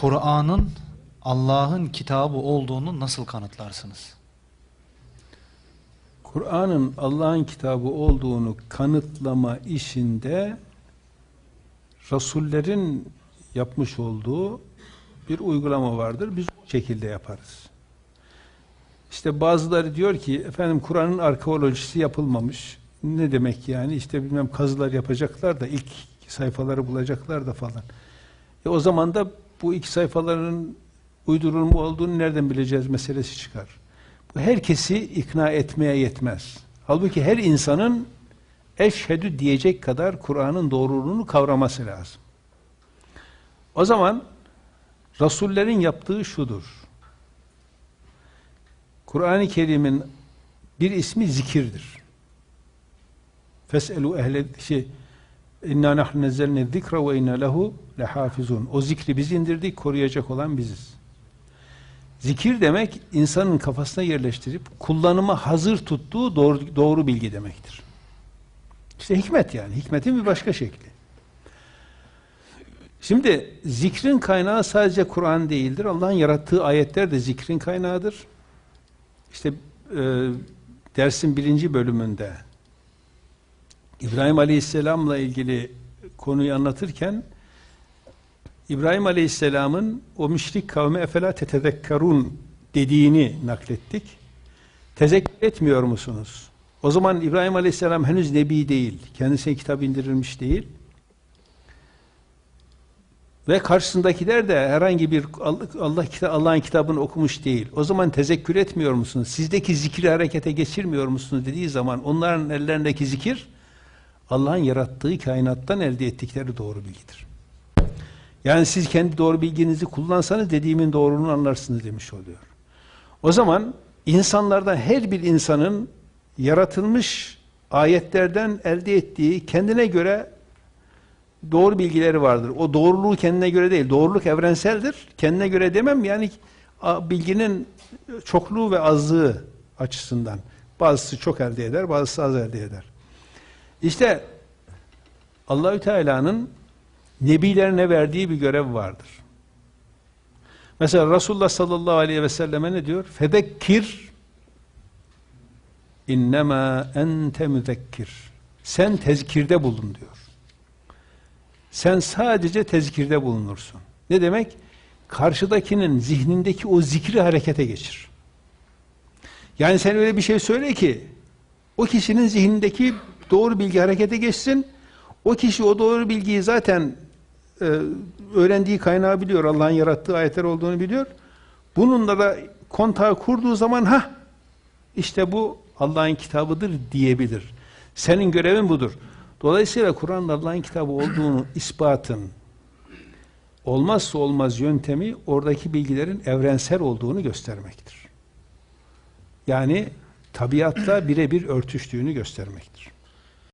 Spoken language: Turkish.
Kur'an'ın Allah'ın kitabı olduğunu nasıl kanıtlarsınız? Kur'an'ın Allah'ın kitabı olduğunu kanıtlama işinde Rasullerin yapmış olduğu bir uygulama vardır. Biz bu şekilde yaparız. İşte bazıları diyor ki efendim Kur'an'ın arkeolojisi yapılmamış. Ne demek yani? İşte bilmem kazılar yapacaklar da ilk sayfaları bulacaklar da falan. E o zaman da bu iki sayfaların uydurulma olduğunu nereden bileceğiz meselesi çıkar. Bu herkesi ikna etmeye yetmez. Halbuki her insanın eşhedü diyecek kadar Kur'an'ın doğruluğunu kavraması lazım. O zaman Rasullerin yaptığı şudur. Kur'an-ı Kerim'in bir ismi zikirdir. Feselu ehle şey İnna nahnu nezzelne zikra ve inna lehu. O zikri biz indirdik, koruyacak olan biziz. Zikir demek insanın kafasına yerleştirip kullanıma hazır tuttuğu doğru, doğru bilgi demektir. İşte hikmet yani. Hikmetin bir başka şekli. Şimdi zikrin kaynağı sadece Kur'an değildir. Allah'ın yarattığı ayetler de zikrin kaynağıdır. İşte e, dersin birinci bölümünde İbrahim Aleyhisselam'la ilgili konuyu anlatırken İbrahim Aleyhisselam'ın o müşrik kavme efela tetezekkarun dediğini naklettik. Tezekkür etmiyor musunuz? O zaman İbrahim Aleyhisselam henüz nebi değil. Kendisine kitap indirilmiş değil. Ve karşısındakiler de herhangi bir Allah Allah'ın kitabını okumuş değil. O zaman tezekkür etmiyor musunuz? Sizdeki zikri harekete geçirmiyor musunuz dediği zaman onların ellerindeki zikir Allah'ın yarattığı kainattan elde ettikleri doğru bilgidir. Yani siz kendi doğru bilginizi kullansanız dediğimin doğruluğunu anlarsınız demiş oluyor. O zaman insanlardan her bir insanın yaratılmış ayetlerden elde ettiği kendine göre doğru bilgileri vardır. O doğruluğu kendine göre değil. Doğruluk evrenseldir. Kendine göre demem yani bilginin çokluğu ve azlığı açısından. Bazısı çok elde eder, bazısı az elde eder. İşte Allahü Teala'nın nebilerine verdiği bir görev vardır. Mesela Resulullah sallallahu aleyhi ve selleme ne diyor? Fedekkir innema ente müzekkir. Sen tezkirde bulun diyor. Sen sadece tezkirde bulunursun. Ne demek? Karşıdakinin zihnindeki o zikri harekete geçir. Yani sen öyle bir şey söyle ki o kişinin zihnindeki doğru bilgi harekete geçsin. O kişi o doğru bilgiyi zaten e, öğrendiği kaynağı biliyor. Allah'ın yarattığı ayetler olduğunu biliyor. Bununla da kontağı kurduğu zaman ha işte bu Allah'ın kitabıdır diyebilir. Senin görevin budur. Dolayısıyla Kur'an'ın Allah'ın kitabı olduğunu ispatın olmazsa olmaz yöntemi oradaki bilgilerin evrensel olduğunu göstermektir. Yani tabiatla birebir örtüştüğünü göstermektir.